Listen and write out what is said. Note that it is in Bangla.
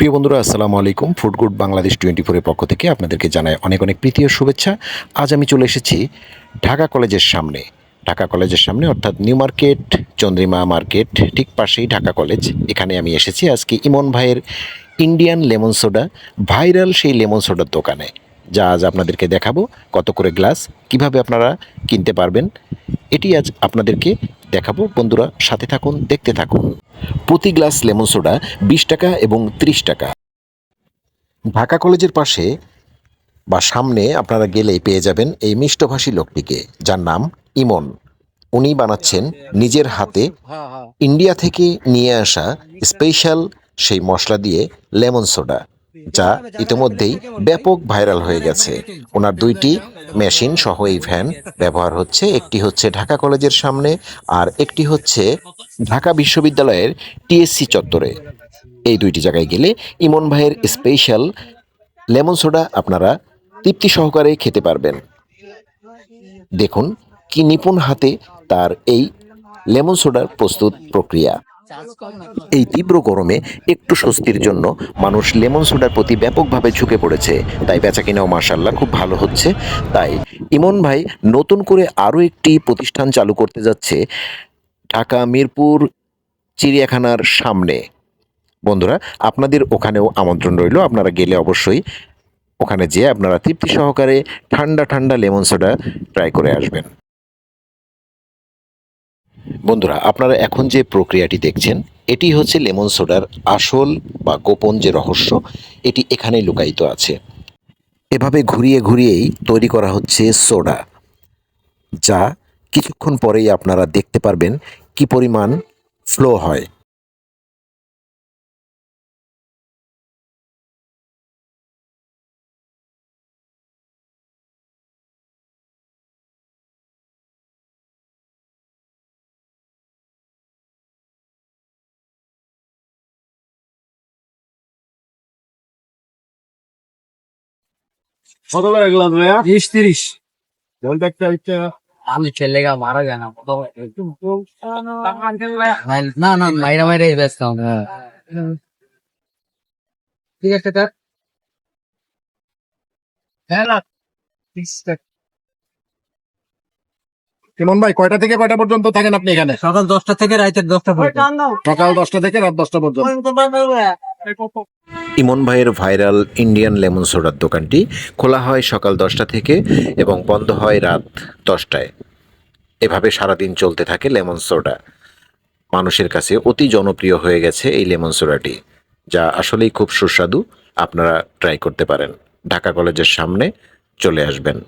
প্রিয় বন্ধুরা, আসসালামু আলাইকুম। ফুড গুড বাংলাদেশ টোয়েন্টি ফোরের পক্ষ থেকে আপনাদেরকে জানাই অনেক অনেক প্রীতি ও শুভেচ্ছা। আজ আমি চলে এসেছি ঢাকা কলেজের সামনে। ঢাকা কলেজের সামনে, অর্থাৎ নিউ মার্কেট, চন্দ্রিমা মার্কেট, ঠিক পাশেই ঢাকা কলেজ। এখানে আমি এসেছি আজকে ইমন ভাইয়ের ইন্ডিয়ান লেমন সোডা, ভাইরাল সেই লেমন সোডার দোকানে। যা আজ আপনাদেরকে দেখাবো, কত করে গ্লাস, কীভাবে আপনারা কিনতে পারবেন। এটি আজ আপনাদেরকে দেখাবো। বন্ধুরা, সাথে থাকুন, দেখতে থাকুন। প্রতি গ্লাস লেমন সোডা বিশ টাকা এবং ত্রিশ টাকা। ঢাকা কলেজের পাশে বা সামনে আপনারা গেলেই পেয়ে যাবেন এই মিষ্টভাষী লোকটিকে। যার নাম ইমন। উনি বানাচ্ছেন নিজের হাতে ইন্ডিয়া থেকে নিয়ে আসা স্পেশাল সেই মশলা দিয়ে লেমন সোডা। যা ইতিমধ্যেই ব্যাপক ভাইরাল হয়ে গেছে। ওনার দুইটি মেশিন সহ এই ভ্যান ব্যবহার হচ্ছে। একটি হচ্ছে ঢাকা কলেজের সামনে আর একটি হচ্ছে ঢাকা বিশ্ববিদ্যালয়ের টিএসসি চত্বরে। এই দুইটি জায়গায় গেলে ইমন ভাইয়ের স্পেশাল লেমন সোডা আপনারা তৃপ্তি সহকারে খেতে পারবেন। দেখুন কি নিপুণ হাতে তার এই লেমন সোডার প্রস্তুত প্রক্রিয়া। এই তীব্র গরমে একটু স্বস্তির জন্য মানুষ লেমন সোডার প্রতি ব্যাপকভাবে ঝুঁকে পড়েছে। তাই বেচাকিনাও মার্শাল্লাহ খুব ভালো হচ্ছে। তাই ইমন ভাই নতুন করে আরও একটি প্রতিষ্ঠান চালু করতে যাচ্ছে ঢাকা, মিরপুর, চিড়িয়াখানার সামনে। বন্ধুরা, আপনাদের ওখানেও আমন্ত্রণ রইল। আপনারা গেলে অবশ্যই ওখানে যেয়ে আপনারা তৃপ্তি সহকারে ঠান্ডা ঠান্ডা লেমন সোডা ট্রাই করে আসবেন। বন্ধুরা, আপনারা এখন যে প্রক্রিয়াটি দেখছেন, এটি হচ্ছে লেমন সোডার আসল বা গোপন যে রহস্য, এটি এখানেই লুকায়িত আছে। এভাবে ঘুরিয়ে ঘুরিয়েই তৈরি করা হচ্ছে সোডা, যা কিছুক্ষণ পরেই আপনারা দেখতে পারবেন কি পরিমাণ ফ্লো হয়। কত করে গ্লাস ভাইয়া? তিরিশ। একটা হচ্ছে আমি ছেলে গা মারা যায় না না না মাইরা মাইরা ব্যস্ত ঠিক আছে স্যার হ্যাঁ না ইমন ভাই কয়টা থেকে কয়টা পর্যন্ত থাকেন আপনি এখানে? সকাল দশটা থেকে রাতের দশটা পর্যন্ত। সকাল দশটা থেকে রাত দশটা পর্যন্ত। ইমন ভাইয়ের ভাইরাল ইন্ডিয়ান লেমন সোডার দোকানটি খোলা হয় সকাল দশটা থেকে এবং বন্ধ হয় রাত দশটায়। এভাবে সারাদিন চলতে থাকে লেমন সোডা। মানুষের কাছে অতি জনপ্রিয় হয়ে গেছে এই লেমন সোডাটি, যা আসলেই খুব সুস্বাদু। আপনারা ট্রাই করতে পারেন। ঢাকা কলেজের সামনে চলে আসবেন।